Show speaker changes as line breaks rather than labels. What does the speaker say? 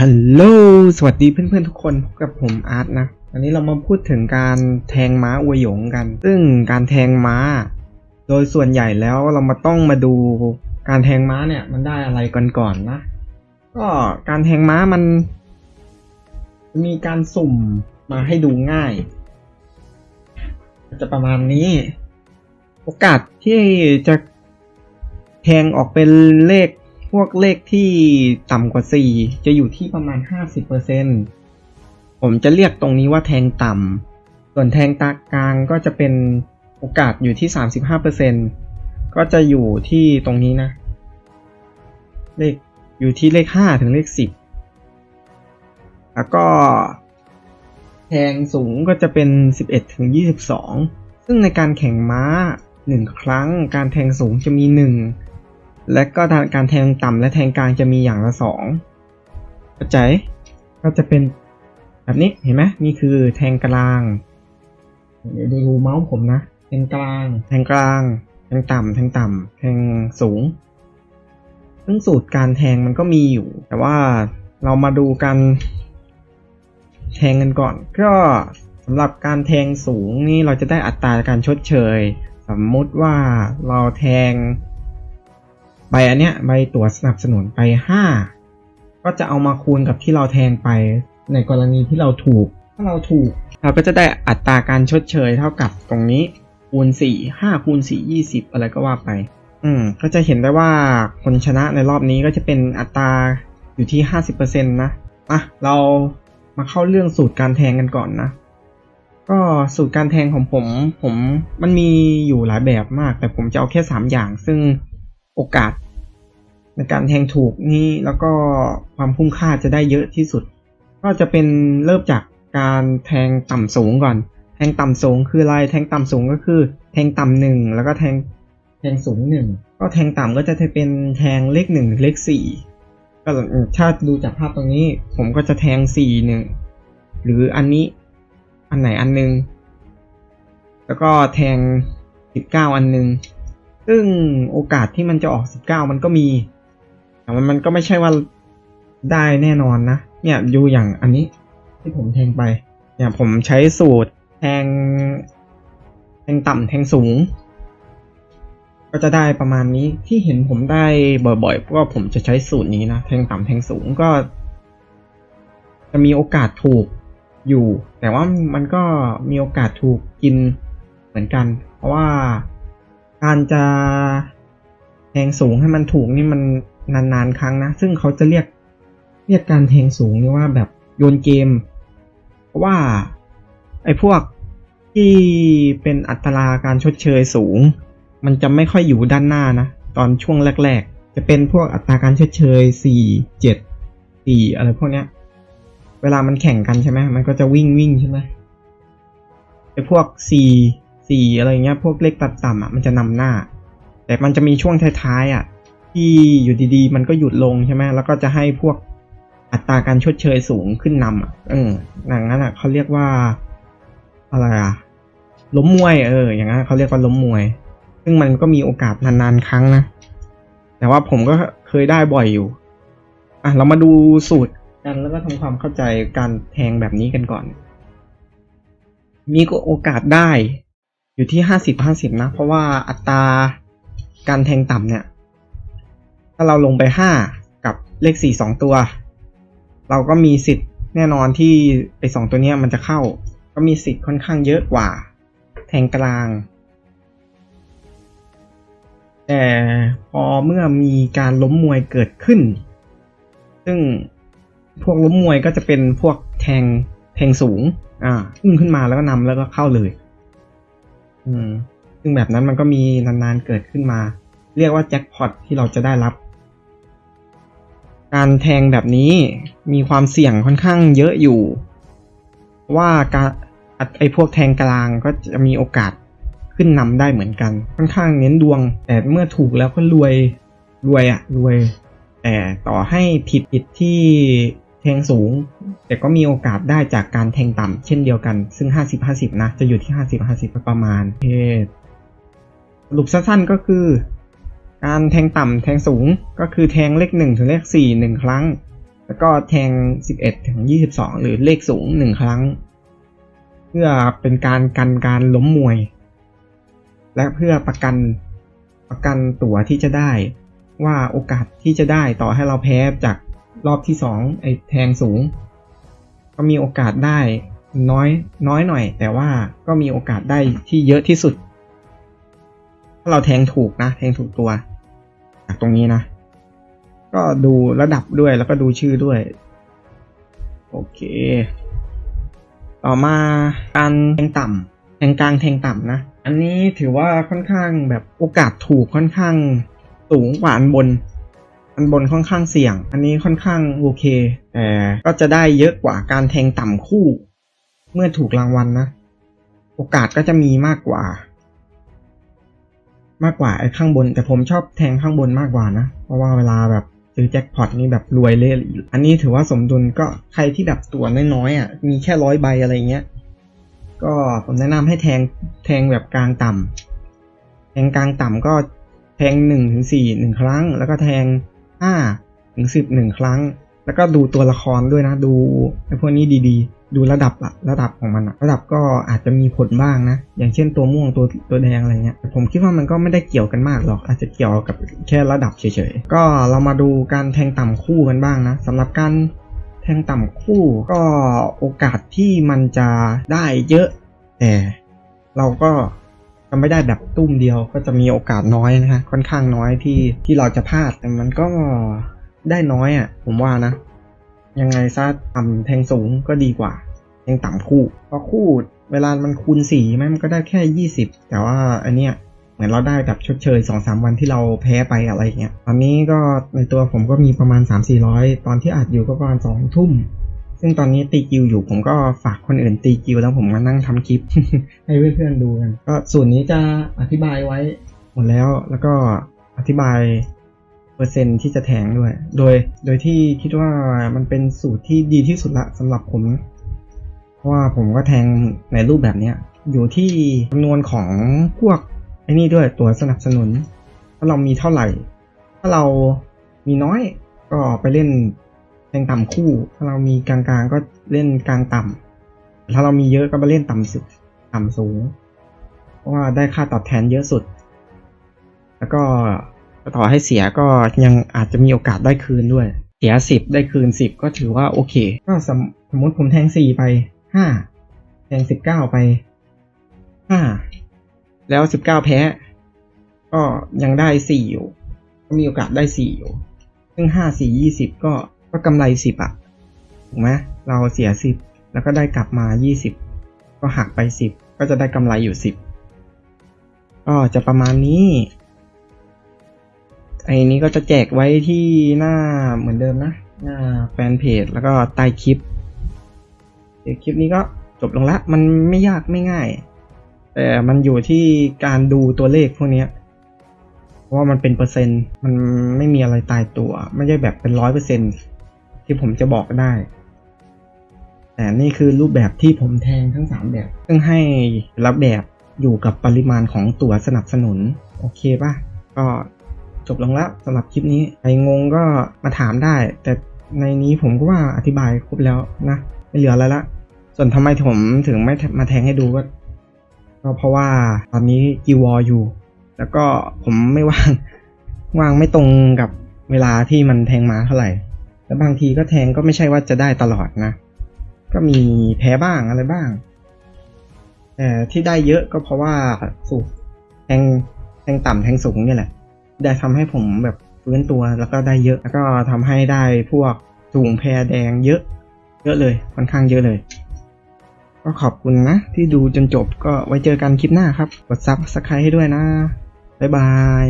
ฮัลโหล สวัสดีเพื่อนๆทุกคนพบกับผมอาร์ตนะ วันนี้เรามาพูดถึงการแทงม้าอวยหยงกัน ซึ่งการแทงม้า โดยส่วนใหญ่แล้วเรามาต้องมาดูการแทงม้าเนี่ย มันได้อะไรกันก่อนนะ ก็การแทงม้ามัน มีการสุ่มมาให้ดูง่าย จะประมาณนี้ โอกาสที่จะแทงออกเป็นเลข พวกเลขที่ต่ำกว่า 4 จะอยู่ที่ประมาณ 50%ผมจะเรียกตรงนี้ว่าแทงต่ำ ส่วนแทงตากลางก็จะเป็นโอกาสอยู่ที่ 35%ก็จะอยู่ที่ตรงนี้นะ เลขอยู่ที่เลข 5 ถึงเลข 10 แล้วก็แทงสูงก็จะเป็น 11 ถึง 22 ซึ่งในการแข่งม้า 1 ครั้ง การแทงสูงจะมี 1 และก็การแทงต่ำและแทงกลางจะมีอย่างละสองเข้าใจก็จะเป็นแบบนี้เห็นไหมนี่คือแทงกลางเดี๋ยวดูเมาส์ผมนะ แทงกลาง แทงกลาง แทงต่ำแทงต่ำแทงสูง ซึ่งสูตรการแทงมันก็มีอยู่ แต่ว่าเรามาดูกันแทงกันก่อน ก็สำหรับการแทงสูงนี่เราจะได้อัตราการชดเชย สมมุติว่าเราแทง ใบอันเนี้ยใบตั๋วสนับสนุนไปห้าก็จะเอามาคูณกับที่เราแทงไปในกรณีที่เราถูก ถ้าเราถูก เราก็จะได้อัตราการชดเชยเท่ากับตรงนี้คูณสี่ห้าคูณสี่ยี่สิบอะไรก็ว่าไป อืม ก็จะเห็นได้ว่าคนชนะในรอบนี้ก็จะเป็นอัตราอยู่ที่ห้าสิบเปอร์เซ็นต์นะอะเรามาเข้าเรื่องสูตรการแทงกันก่อนนะ ก็สูตรการแทงของผม ผมมันมีอยู่หลายแบบมาก แต่ผมจะเอาแค่สามอย่าง ซึ่ง โอกาส ในการแทงถูกนี่แล้วก็ความคุ้มค่าจะได้เยอะที่สุด ก็จะเป็นเริ่มจากการแทงต่ำสูงก่อน แทงต่ำสูงคืออะไรแทงต่ำสูงก็คือ แทงต่ำหนึ่งแล้วก็แทงแทงสูงหนึ่งก็แทงต่ำก็จะเป็นแทงเลขหนึ่งเลขสี่ก็ถ้าดูจากภาพตรงนี้ ผมก็จะแทงสี่หนึ่งหรืออันนี้อันไหนอันหนึง แล้วก็แทงสิบเก้าอันหนึง ซึ่งโอกาสที่มันจะออกสิบเก้ามันก็มี แต่มันมันก็ไม่ใช่ว่าได้แน่นอนนะ เนี่ยดูอย่างอันนี้ที่ผมแทงไป เนี่ยผมใช้สูตรแทง แทงต่ำแทงสูง ก็จะได้ประมาณนี้ที่เห็นผมได้บ่อยๆเพราะว่าผมจะใช้สูตรนี้นะ แทงต่ำแทงสูงก็ จะมีโอกาสถูกอยู่ แต่ว่ามันก็มีโอกาสถูกกินเหมือนกัน เพราะว่า การจะแทงสูงให้มันถูกนี่มันนานๆครั้งนะ ซึ่งเขาจะเรียกเรียกการแทงสูงนี่ว่าแบบโยนเกม เพราะว่าไอ้พวกที่เป็นอัตราการชดเชยสูง มันจะไม่ค่อยอยู่ด้านหน้านะ ตอนช่วงแรก ๆ จะเป็นพวกอัตราการชดเชยสี่เจ็ดสี่อะไรพวกเนี้ย เวลามันแข่งกันใช่ไหมมันก็จะวิ่งวิ่งใช่ไหมไอ้พวกสี่ สี่อะไรเงี้ยพวกเลขตัดต่ำอะมันจะนำหน้า แต่มันจะมีช่วงท้ายๆอะที่อยู่ดีๆ มันก็หยุดลงใช่ไหมแล้วก็จะให้พวกอัตราการชดเชยสูงขึ้นนำอะเอออย่างนั้นอะเขาเรียกว่าอะไรอะล้มมวยเออ อย่างนั้นเขาเรียกว่าล้มมวย ซึ่งมันก็มีโอกาสนานๆครั้งนะ แต่ว่าผมก็เคยได้บ่อยอยู่ อะเรามาดูสูตรกันแล้วก็ทำความเข้าใจการแทงแบบนี้กันก่อน มีโอกาสได้ อยู่ที่ห้าสิบห้าสิบนะ เพราะว่าอัตราการแทงต่ำเนี่ย ถ้าเราลงไปห้ากับเลขสี่สองตัว เราก็มีสิทธิ์แน่นอนที่ไอสองตัวเนี้ยมันจะเข้า ก็มีสิทธิ์ค่อนข้างเยอะกว่า แทงกลาง แต่พอเมื่อมีการล้มมวยเกิดขึ้น ซึ่งพวกล้มมวยก็จะเป็นพวกแทงแทงสูง อ่าพุ่งขึ้นมาแล้วก็นำแล้วก็เข้าเลย อืมซึ่งแบบนั้นมันก็มีนานๆเกิดขึ้นมา เรียกว่าแจ็คพอตที่เราจะได้รับ การแทงแบบนี้มีความเสี่ยงค่อนข้างเยอะอยู่ ว่าการไอพวกแทงกลางก็จะมีโอกาสขึ้นนำได้เหมือนกัน ค่อนข้างเน้นดวง แต่เมื่อถูกแล้วก็รวยรวยอะรวย แต่ต่อให้ผิดผิดที่แทงสูง แต่ก็มีโอกาสได้จากการแทงต่ำเช่นเดียวกัน ซึ่ง 50-50 นะ จะอยู่ที่ 50-50 ประมาณเพศสรุปสั้นๆก็คือ การแทงต่ำแทงสูงก็คือแทงเลขหนึ่งถึงเลขสี่หนึ่งครั้ง แล้วก็แทง 11 ถึง 22 หรือเลขสูง 1 ครั้ง เพื่อเป็นการกันการล้มมวย และเพื่อประกันประกันตั๋วที่จะได้ ว่าโอกาสที่จะได้ต่อให้เราแพ้จากรอบที่สองไอ้แทงสูง ก็มีโอกาสได้น้อยน้อยหน่อย แต่ว่าก็มีโอกาสได้ที่เยอะที่สุด ถ้าเราแทงถูกนะ แทงถูกตัวจากตรงนี้นะ ก็ดูระดับด้วยแล้วก็ดูชื่อด้วย โอเค ต่อมาการแทงต่ำแทงกลางแทงต่ำนะ อันนี้ถือว่าค่อนข้างแบบโอกาสถูกค่อนข้างสูงกว่าอันบน อันบนค่อนข้างเสี่ยง อันนี้ค่อนข้างโอเค แต่ก็จะได้เยอะกว่าการแทงต่ำคู่ เมื่อถูกรางวัลนะ โอกาสก็จะมีมากกว่า มากกว่าไอ้ข้างบน แต่ผมชอบแทงข้างบนมากกว่านะ เพราะว่าเวลาแบบซื้อแจ็คพอตนี่แบบรวยเลยอันนี้ถือว่าสมดุลก็ใครที่แบบตัวน้อยๆอะ มีแค่ร้อยใบอะไรเงี้ย ก็ผมแนะนำให้แทงแทงแบบกลางต่ำแทงกลางต่ำก็แทงหนึ่งถึงสี่หนึ่งครั้ง แล้วก็แทง ห้าถึงสิบหนึ่งครั้ง แล้วก็ดูตัวละครด้วยนะ ดูไอ้พวกนี้ดีๆ ดูระดับอะระดับของมันอะระดับก็อาจจะมีผลบ้างนะ อย่างเช่นตัวม่วงตัวตัวแดงอะไรเงี้ยแต่ผมคิดว่ามันก็ไม่ได้เกี่ยวกันมากหรอก อาจจะเกี่ยวกับแค่ระดับเฉยๆ ก็เรามาดูการแทงต่ำคู่กันบ้างนะสำหรับการแทงต่ำคู่ก็โอกาสที่มันจะได้เยอะ แต่เราก็ จะไม่ได้แบบตุ้มเดียวก็จะมีโอกาสน้อยนะฮะค่อนข้างน้อยที่ที่เราจะพลาดแต่มันก็ได้น้อยอะ่ะ ผมว่านะ ยังไงซะต่ำแทงสูงก็ดีกว่าแทงต่ำคู่เพราะคู่เวลามันคูณสี่ไหมมันก็ได้แค่ยี่สิบแต่ว่าอันเนี้ยเหมือนเราได้แบบชดเชยสองสามวันที่เราแพ้ไปอะไรเงี้ยตอนนี้ก็ในตัวผมก็มีประมาณสามสี่ร้อยตอนที่อัดอยู่ก็ประมาณสองทุ่ม ซึ่งตอนนี้ตีกิวอยู่ผมก็ฝากคนอื่นตีกิวแล้วผมมานั่งทำคลิป ให้เพื่อนๆดูกัน ก็ส่วนนี้จะอธิบายไว้หมดแล้วแล้วก็อธิบายเปอร์เซ็นที่จะแทงด้วย โดย โดยที่คิดว่ามันเป็นสูตรที่ดีที่สุดละสำหรับผมเพราะว่าผมก็แทงในรูปแบบเนี้ยอยู่ที่จำนวนของพวกไอ้นี่ด้วยตัวสนับสนุน ถ้าเรามีเท่าไหร่ ถ้าเรามีน้อยก็ไปเล่น แทงต่ำคู่ ถ้าเรามีกลางๆก็เล่นกลางต่ำถ้าเรามีเยอะก็ไปเล่นต่ำสุดต่ำสูง เพราะว่าได้ค่าตอบแทนเยอะสุด แล้วก็ต่อให้เสียก็ยังอาจจะมีโอกาสได้คืนด้วย เสียสิบได้คืนสิบก็ถือว่าโอเค ก็สมสมมติผมแทงสี่ไปห้าแทงสิบเก้าไปห้าแล้วสิบเก้าแพ้ ก็ยังได้สี่อยู่ ก็มีโอกาสได้สี่อยู่ ซึ่งห้าสี่ยี่สิบก็ ก็กำไรสิบอะถูกไหมเราเสียสิบแล้วก็ได้กลับมายี่สิบก็หักไปสิบก็จะได้กำไรอยู่สิบก็จะประมาณนี้ไอ้นี้ก็จะแจกไว้ที่หน้าเหมือนเดิมนะ หน้าแฟนเพจแล้วก็ใต้คลิปเดี๋ยวคลิปนี้ก็จบลงละมันไม่ยากไม่ง่าย แต่มันอยู่ที่การดูตัวเลขพวกนี้เพราะว่ามันเป็นเปอร์เซ็นต์มันไม่มีอะไรตายตัว ไม่ใช่แบบเป็นร้อยเปอร์เซ็นต์ ที่ผมจะบอกได้แต่นี่คือรูปแบบที่ผมแทงทั้งสามแบบ ซึ่งให้รับแบบอยู่กับปริมาณของตั๋วสนับสนุน โอเคป่ะก็จบลงแล้วสำหรับคลิปนี้ ใครงงก็มาถามได้ แต่ในนี้ผมก็ว่าอธิบายครบแล้วนะ ไม่เหลืออะไรละ ส่วนทำไมผมถึงไม่มาแทงให้ดูก็ก็เพราะว่าตอนนี้กีวออยู่ แล้วก็ผมไม่ว่าง ว่างไม่ตรงกับเวลาที่มันแทงมาเท่าไหร่ แล้วบางทีก็แทงก็ไม่ใช่ว่าจะได้ตลอดนะ ก็มีแพ้บ้างอะไรบ้างแต่ที่ได้เยอะก็เพราะว่าสูตแทงแทงต่ำแทงสูงเนี่ยแหละ ได้ทำให้ผมแบบฟื้นตัวแล้วก็ได้เยอะแล้วก็ทำให้ได้พวกสูงแพรแดงเยอะ เยอะเลยค่อนข้างเยอะเลย ก็ขอบคุณนะ ที่ดูจนจบก็ไว้เจอกันคลิปหน้าครับ กดซับสไครต์ให้ด้วยนะ บ๊ายบาย